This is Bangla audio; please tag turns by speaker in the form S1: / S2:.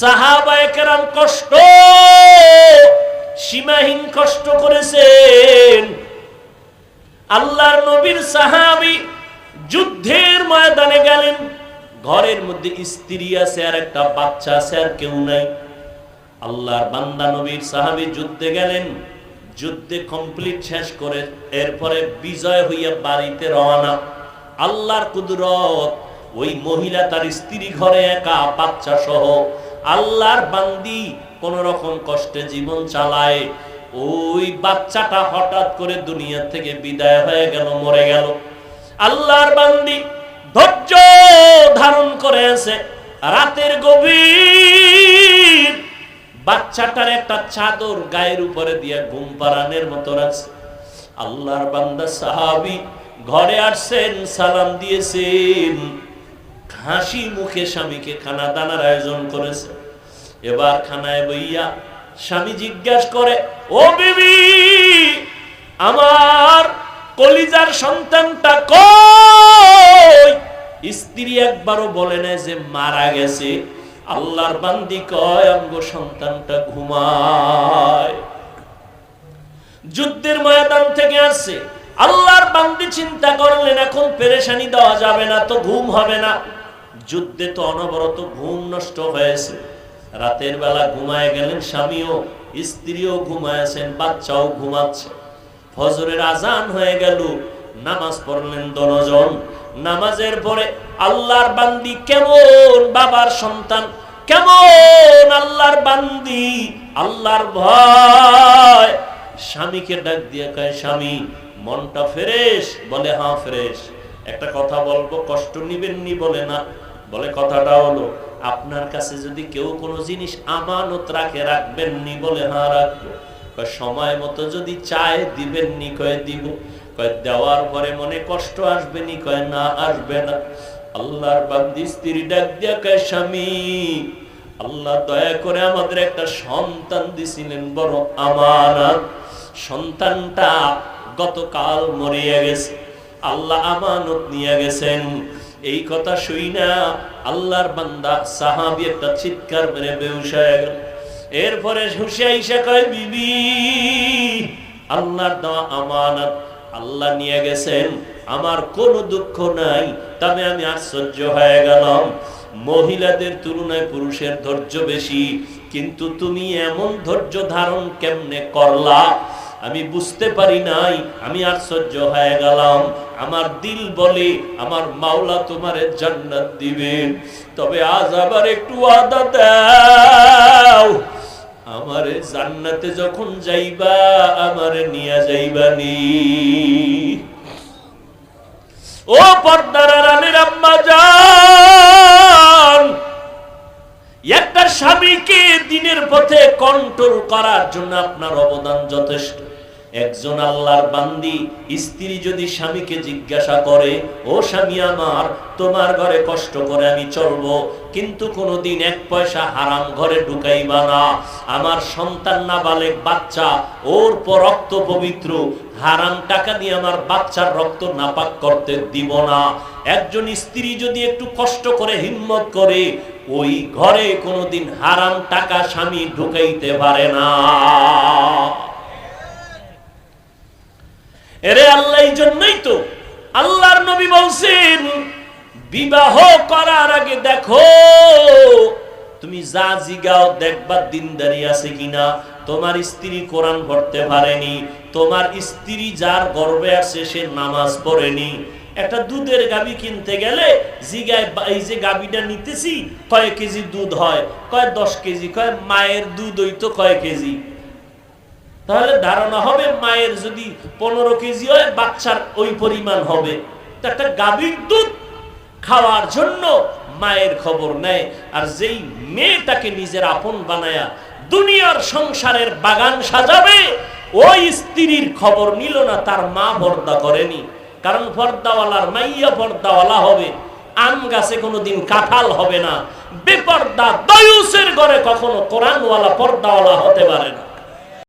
S1: সাহাবায়ে কেরাম কষ্ট, সীমাহীন কষ্ট করেছেন। আল্লাহর নবীর সাহাবী যুদ্ধের ময়দানে গেলেন, ঘরের মধ্যে স্ত্রী আছে আর একটা বাচ্চা আছে আর কেউ নাই। আল্লাহর বান্দা নবীর সাহাবী যুদ্ধে গেলেন, যুদ্ধে কমপ্লিট শেষ করে এরপরে বিজয় হইয়া বাড়িতে রওনা। আল্লাহর কুদরত, ওই মহিলা তার স্ত্রী ঘরে একা বাচ্চা সহ আল্লাহর বান্দি কোন রকম কষ্টে জীবন চালায়। ওই বাচ্চাটা হঠাৎ করে দুনিয়া থেকে বিদায় হয়ে গেল, মরে গেল। আল্লাহর বান্দি ধৈর্য ধারণ করে আছে। রাতের গভীর বাচ্চাটার একটা চাদর গায়ের উপরে দিয়ে ঘুম পাড়ানের মতো রাখছে আল্লাহর বান্দা সাহাবি ঘরে আসছেন, সালাম দিয়েছেন। হাসি মুখে স্বামীকে খানা দানার আয়োজন করেছে। এবার খানায় বইয়া স্বামী জিজ্ঞাসা করে, ও বিবি, আমার কলিজার সন্তানটা কই? স্ত্রী একবারও বলে না যে মারা গেছে। আল্লাহর বান্দি কয় অঙ্গ সন্তানটা ঘুমায়। যুদ্ধের ময়দান থেকে আসছে। আল্লাহর বান্দি চিন্তা করলেন, এখন পেরেশানি দেওয়া যাবে না, তো ঘুম হবে না। যুদ্ধে তো অনবরত ঘুম নষ্ট হয়েছে। রাতের বেলা ঘুমায় গেলেন স্বামীও, স্ত্রীও ঘুমায়ছেন বাচ্চাও ঘুমাচ্ছে। ফজরের আজান হয়ে গেল, নামাজ পড়লেন দনজন। নামাজের পরে আল্লাহর বান্দি কেমন, বাবার সন্তান কেমন, আল্লাহর বান্দি, আল্লাহর ভয়। স্বামীকে ডাক দিয়ে কয়, স্বামী, মনটা ফ্রেশ? বলে হ্যাঁ ফ্রেশ। একটা কথা বলব, কষ্ট নিবেন নি বলে না, বলে, কথাটা হলো আপনার কাছে যদি কেউ কোনো জিনিস আমানত রাখে রাখবেন নি বলে হ্যাঁ রাখব। সময় মতো যদি চায় দিবেন নি কয়ে, দিব। কয়, দেওয়ার পরে মনে কষ্ট আসবে নি কয়, না, আসবে না। আল্লাহর বান্দি স্ত্রী ডাক দিয়া কয়, স্বামী, আল্লাহ দয়া করে আমাদের একটা সন্তান দিছিলেন, বড় আমানত। সন্তানটা গতকাল মরিয়া গেছে। আল্লাহ আমানত নিয়ে গেছেন। এই কথা শুই না। আল্লাহর বান্দা, সাহাবি একটা চিৎকার মেরে বেউস হয়ে গেল। এরপরে ইসা কয়, বিবি, আল্লাহর দেওয়া আমানত, আল্লাহ নিয়ে গেছেন। আমার কোনো দুঃখ নাই, তবে আমি আশ্চর্য হয়ে গেলাম। মহিলাদের তুলনায় পুরুষের ধৈর্য বেশি, কিন্তু তুমি এমন ধৈর্য ধারণ কেমনে করলা? আমি বুঝতে পারি নাই, আমি আশ্চর্য হয়ে গেলাম। আমার দিল বলে, আমার মাওলা তোমারে জান্নাত দিবেন তবে আজ আবার একটু আদা দাও। আমারে জান্নাতে যখন যাইবা, আমারে নিয়ে যাইবা নি। ও পর্দার আম্মা যান স্বামীকে দিনের পথে কন্ট্রোল করার জন্য আপনার অবদান যথেষ্ট। একজন আল্লাহর বান্দি, স্ত্রী যদি স্বামীকে জিজ্ঞাসা করে, ও স্বামী আমার, তোমার ঘরে কষ্ট করে আমি চলবো, কিন্তু কোনোদিন এক পয়সা হারাম ঘরে ঢুকাইবা না। আমার সন্তান না বালেক বাচ্চা, ওর পর রক্ত পবিত্র, হারাম টাকা দিয়ে আমার বাচ্চার রক্ত নাপাক করতে দিব না। একজন স্ত্রী যদি একটু কষ্ট করে, হিম্মত করে ওই ঘরে কোনোদিন হারাম টাকা স্বামী ঢুকাইতে পারে না। এরে আল্লাহ জন্যই তো আল্লাহর নবী বলছেন, বিবাহ করার আগে দেখো, তুমি যা জিগাও দেখবার দিনদারি আছে কিনা। তোমার স্ত্রী কোরআন পড়তে পারেনি, তোমার স্ত্রী যার গর্বে আছে সে নামাজ পড়েনি। একটা দুধের গাবি কিনতে গেলে এই যে গাবিটা নিতেছি, কয় কেজি দুধ হয়? কয় দশ কেজি? কয় মায়ের দুধ হইতো কয় কেজি? তাহলে ধারণা হবে মায়ের যদি পনেরো কেজি হয়, বাচ্চার ওই পরিমাণ হবে। তো একটা গাভীর দুধ খাওয়ার জন্য মায়ের খবর নেয়। আর যেই মেয়েটাকে নিজের আপন বানায়া দুনিয়ার সংসারের বাগান সাজাবে, ওই স্ত্রীর খবর নিল না, তার মা পর্দা করেনি। কারণ পর্দাওয়ালার মাইয়া পর্দাওয়ালা হবে, আম গাছে কোনোদিন কাঁঠাল হবে না। বেপর্দা দয়ুসের ঘরে কখনো কোরআনওয়ালা পর্দাওয়ালা হতে পারে না।